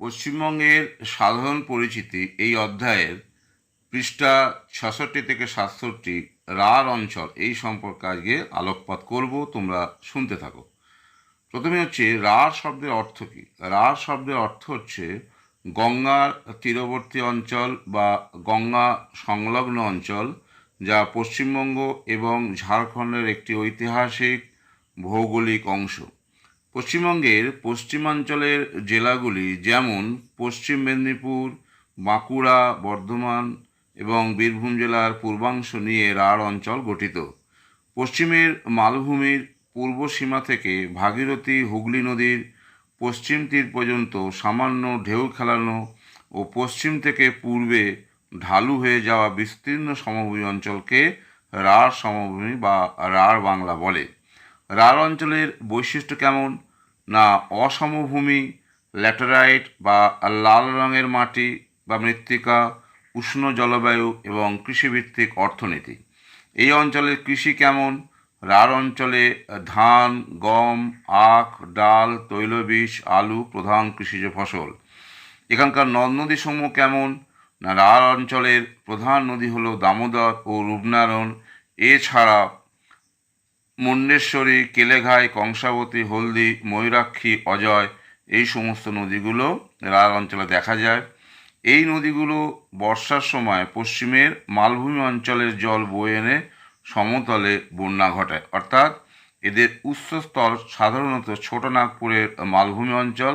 পশ্চিমবঙ্গের সাধারণ পরিচিতি এই অধ্যায়ের পৃষ্ঠা ছষট্টি থেকে সাতষট্টি রার অঞ্চল এই সম্পর্কে আজকে আলোকপাত করব, তোমরা শুনতে থাকো। প্রথমে হচ্ছে রার শব্দের অর্থ কী? রার শব্দের অর্থ হচ্ছে গঙ্গার তীরবর্তী অঞ্চল বা গঙ্গা সংলগ্ন অঞ্চল, যা পশ্চিমবঙ্গ এবং ঝাড়খণ্ডের একটি ঐতিহাসিক ভৌগোলিক অংশ। পশ্চিমবঙ্গের পশ্চিমাঞ্চলের জেলাগুলি যেমন পশ্চিম মেদিনীপুর, বাঁকুড়া, বর্ধমান এবং বীরভূম জেলার পূর্বাংশ নিয়ে রাঢ় অঞ্চল গঠিত। পশ্চিমের মালভূমির পূর্ব সীমা থেকে ভাগীরথী, হুগলি নদীর পশ্চিম তীর পর্যন্ত সামান্য ঢেউ খেলানো ও পশ্চিম থেকে পূর্বে ঢালু হয়ে যাওয়া বিস্তীর্ণ সমভূমি অঞ্চলকে রাঢ় সমভূমি বা রাঢ় বাংলা বলে। রাঢ় অঞ্চলের বৈশিষ্ট্য কেমন? না অসমভূমি, ল্যাটেরাইট বা লাল রঙের মাটি বা মৃত্তিকা, উষ্ণ জলবায়ু এবং কৃষিভিত্তিক অর্থনীতি। এই অঞ্চলের কৃষি কেমন? রাঢ় অঞ্চলে ধান, গম, আখ, ডাল, তৈলবীজ, আলু প্রধান কৃষিজ ফসল। এখানকার নদ নদীসমূহ কেমন? না রাঢ় অঞ্চলের প্রধান নদী হলো দামোদর ও রূপনারায়ণ। এছাড়া মুন্ডেশ্বরী, কেলেঘাই, কংসাবতী, হলদি, ময়ূরাক্ষী, অজয়, এই সমস্ত নদীগুলো রাঢ় অঞ্চলে দেখা যায়। এই নদীগুলো বর্ষার সময় পশ্চিমের মালভূমি অঞ্চলের জল বয়ে এনে সমতলে বন্যা ঘটায় অর্থাৎ এদের উৎসস্থল সাধারণত ছোট নাগপুরের মালভূমি অঞ্চল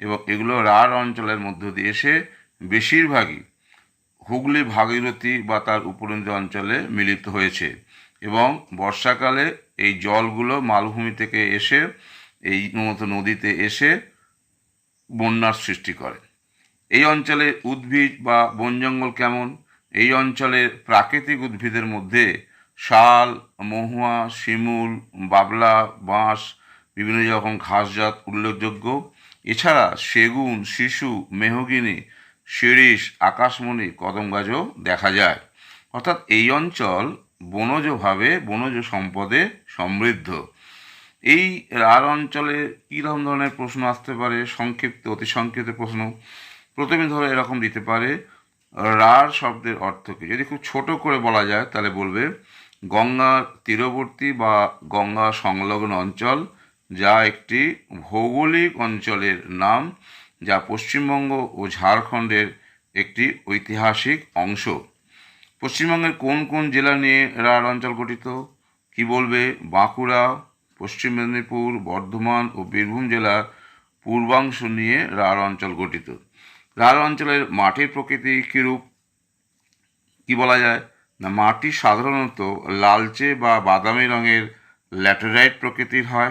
এবং এগুলো রাঢ় অঞ্চলের মধ্য দিয়ে এসে বেশিরভাগই হুগলি, ভাগীরথী বা তার উপনদী অঞ্চলে মিলিত হয়েছে। এবং বর্ষাকালে এই জলগুলো মালভূমি থেকে এসে, এই মতো নদীতে এসে বন্যার সৃষ্টি করে। এই অঞ্চলে উদ্ভিদ বা বন জঙ্গল কেমন? এই অঞ্চলের প্রাকৃতিক উদ্ভিদের মধ্যে শাল, মহুয়া, শিমুল, বাবলা, বাঁশ, বিভিন্ন রকম ঘাসজাত উল্লেখযোগ্য। এছাড়া সেগুন, শিশু, মেহগিনি, শিরিষ, আকাশমণি কদম গাছও দেখা যায়। অর্থাৎ এই অঞ্চল বনজভাবে বনজ সম্পদে সমৃদ্ধ। এই রাঢ় অঞ্চলে কীরকম ধরনের প্রশ্ন আসতে পারে? সংক্ষিপ্ত, অতি সংক্ষিপ্ত প্রশ্ন। প্রথমে ধরো এরকম দিতে পারে, রাঢ় শব্দের অর্থ কী যদি খুব ছোট করে বলা যায়, তাহলে বলবে, গঙ্গার তীরবর্তী বা গঙ্গা সংলগ্ন অঞ্চল, যা একটি ভৌগোলিক অঞ্চলের নাম, যা পশ্চিমবঙ্গ ও ঝাড়খণ্ডের একটি ঐতিহাসিক অংশ। পশ্চিমবঙ্গের কোন কোন জেলা নিয়ে রাঢ় অঞ্চল গঠিত? কি বলবে বাঁকুড়া, পশ্চিম মেদিনীপুর, বর্ধমান ও বীরভূম জেলার পূর্বাংশ নিয়ে রাঢ় অঞ্চল গঠিত? রাঢ় অঞ্চলের মাটির প্রকৃতি কীরূপ? কি বলা যায়? না, মাটি সাধারণত লালচে বা বাদামি রঙের ল্যাটেরাইট প্রকৃতির হয়।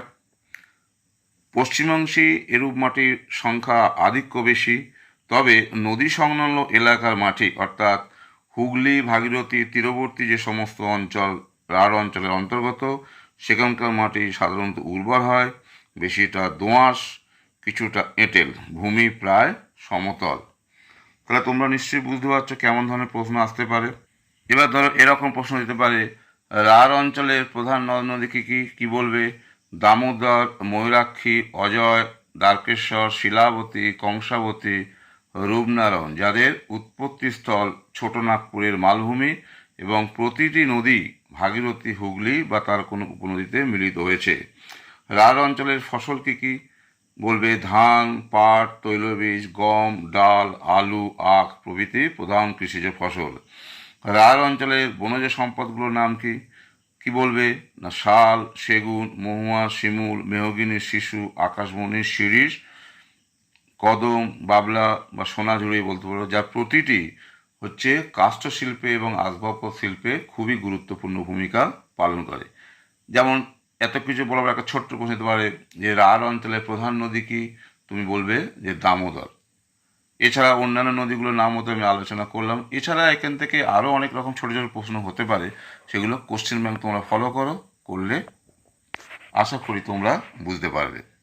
পশ্চিমাংশে এরূপ মাটির সংখ্যা আধিক্য বেশি, তবে নদী সংলগ্ন এলাকার মাটি, অর্থাৎ হুগলি, ভাগীরথী, তীরবর্তী যে সমস্ত অঞ্চল, রাঢ় অঞ্চলের অন্তর্গত, সেখানকার মাটি সাধারণত উর্বর হয়, বেশিটা দোঁয়াশ, কিছুটা এঁটেল, ভূমি প্রায় সমতল। তাহলে তোমরা নিশ্চয়ই বুঝতে পারছ কেমন ধরনের প্রশ্ন আসতে পারে। এবার ধরো এরকম প্রশ্ন দিতে পারে, রাঢ় অঞ্চলের প্রধান নদ নদী কী কী? কী বলবে? দামোদর, ময়ূরাক্ষী, অজয়, দ্বারকেশ্বর, শিলাবতী, কংসাবতী রূপনারায়ণ, যাদের উৎপত্তিস্থল ছোট নাগপুরের মালভূমি এবং প্রতিটি নদী ভাগীরথী, হুগলি বা তার কোনো উপনদীতে মিলিত হয়েছে। রাঢ় অঞ্চলের ফসল কী কী? বলবে ধান, পাট, তৈলবীজ, গম, ডাল, আলু, আখ প্রভৃতি প্রধান কৃষিজ ফসল। রাঢ় অঞ্চলের বনজ সম্পদগুলোর নাম কি? কি বলবে? না, শাল, সেগুন, মহুয়া, শিমুল, মেহগিনি, শিশু, আকাশমণি, শিরিষ কদম, বাবলা বা সোনাঝুরি বলতে পারো, যার প্রতিটি হচ্ছে কাষ্ঠ শিল্পে এবং আসবাবপত্র শিল্পে খুবই গুরুত্বপূর্ণ ভূমিকা পালন করে। যেমন এত কিছু বলার একটা ছোট্ট প্রশ্ন হতে পারে যে রাঢ় অঞ্চলের প্রধান নদী কি? তুমি বলবে যে দামোদর। এছাড়া অন্যান্য নদীগুলোর নামও তো আমি আলোচনা করলাম। এছাড়া এখান থেকে আরও অনেক রকম ছোটো ছোটো প্রশ্ন হতে পারে, সেগুলো কোশ্চেন ব্যাংক তোমরা ফলো করো, করলে আশা করি তোমরা বুঝতে পারবে।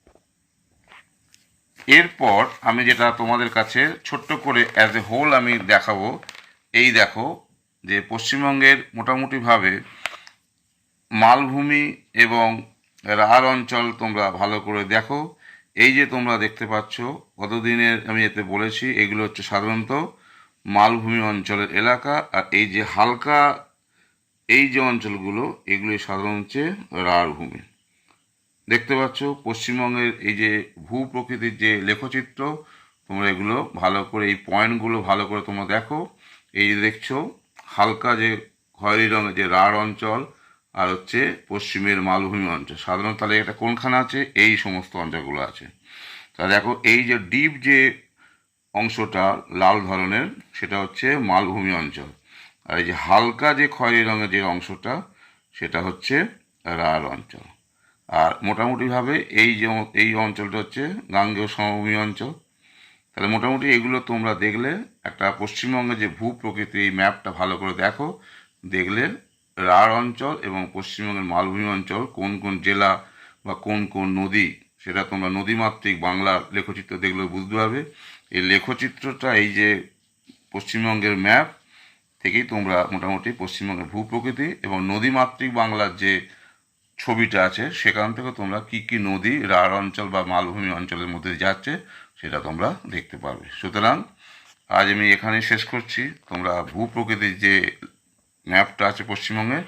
এরপর আমি যেটা তোমাদের কাছে ছোট্ট করে অ্যাজ এ হোল আমি দেখাবো, এই দেখো যে পশ্চিমবঙ্গের মোটামুটিভাবে মালভূমি এবং রাঢ় অঞ্চল তোমরা ভালো করে দেখো। এই যে তোমরা দেখতে পাচ্ছ কতদিনের আমি এতে বলেছি, এগুলো হচ্ছে সাধারণত মালভূমি অঞ্চলের এলাকা, আর এই যে হালকা, এই যে অঞ্চলগুলো এগুলি সাধারণত হচ্ছে রাঢ় ভূমি। দেখতে পাচ্ছ, পশ্চিমবঙ্গের এই যে ভূ প্রকৃতির যে লেখচিত্র, তোমরা এগুলো ভালো করে, এই পয়েন্টগুলো ভালো করে তোমরা দেখো। এই যে দেখছ, হালকা যে খয়েরি রঙের যে রাঢ় অঞ্চল, আর হচ্ছে পশ্চিমের মালভূমি অঞ্চল। সাধারণত তাহলে এটা কোনখানে আছে? এই সমস্ত অঞ্চলগুলো আছে। তা দেখো, এই যে ডিপ যে অংশটা লাল ধরনের, সেটা হচ্ছে মালভূমি অঞ্চল। আর এই যে হালকা যে খয়েরি রঙের যে অংশটা, সেটা হচ্ছে রাঢ় অঞ্চল। আর মোটামুটিভাবে এই যে এই অঞ্চলটা হচ্ছে গাঙ্গেয় সমভূমি অঞ্চল। তাহলে মোটামুটি এগুলো তোমরা দেখলে একটা পশ্চিমবঙ্গের যে ভূ প্রকৃতি এই ম্যাপটা ভালো করে দেখো। দেখলে রাঢ় অঞ্চল এবং পশ্চিমবঙ্গের মালভূমি অঞ্চল, কোন কোন জেলা বা কোন কোন নদী, সেটা তোমরা নদীমাতৃক বাংলা লেখচিত্র দেখলে বুঝতে পারবে। এই লেখচিত্রটা এই যে পশ্চিমবঙ্গের ম্যাপ, থেকেই তোমরা মোটামুটি পশ্চিমবঙ্গের ভূ প্রকৃতি এবং নদীমাতৃক বাংলার যে ছবিটা আছে, সেখান থেকে তোমরা কি কি নদী, রাঢ় অঞ্চল বা মালভূমি অঞ্চলের মধ্যে যাচ্ছে, সেটা তোমরা দেখতে পারবে। সুতরাং, আজ আমি এখানে শেষ করছি। তোমরা ভূ প্রকৃতির যে ম্যাপটা আছে পশ্চিমবঙ্গে,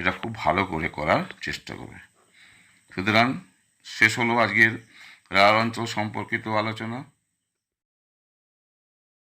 এটা খুব ভালো করে করার চেষ্টা করবে। সুতরাং, শেষ হলো আজকের রাঢ় অঞ্চল সম্পর্কিত আলোচনা।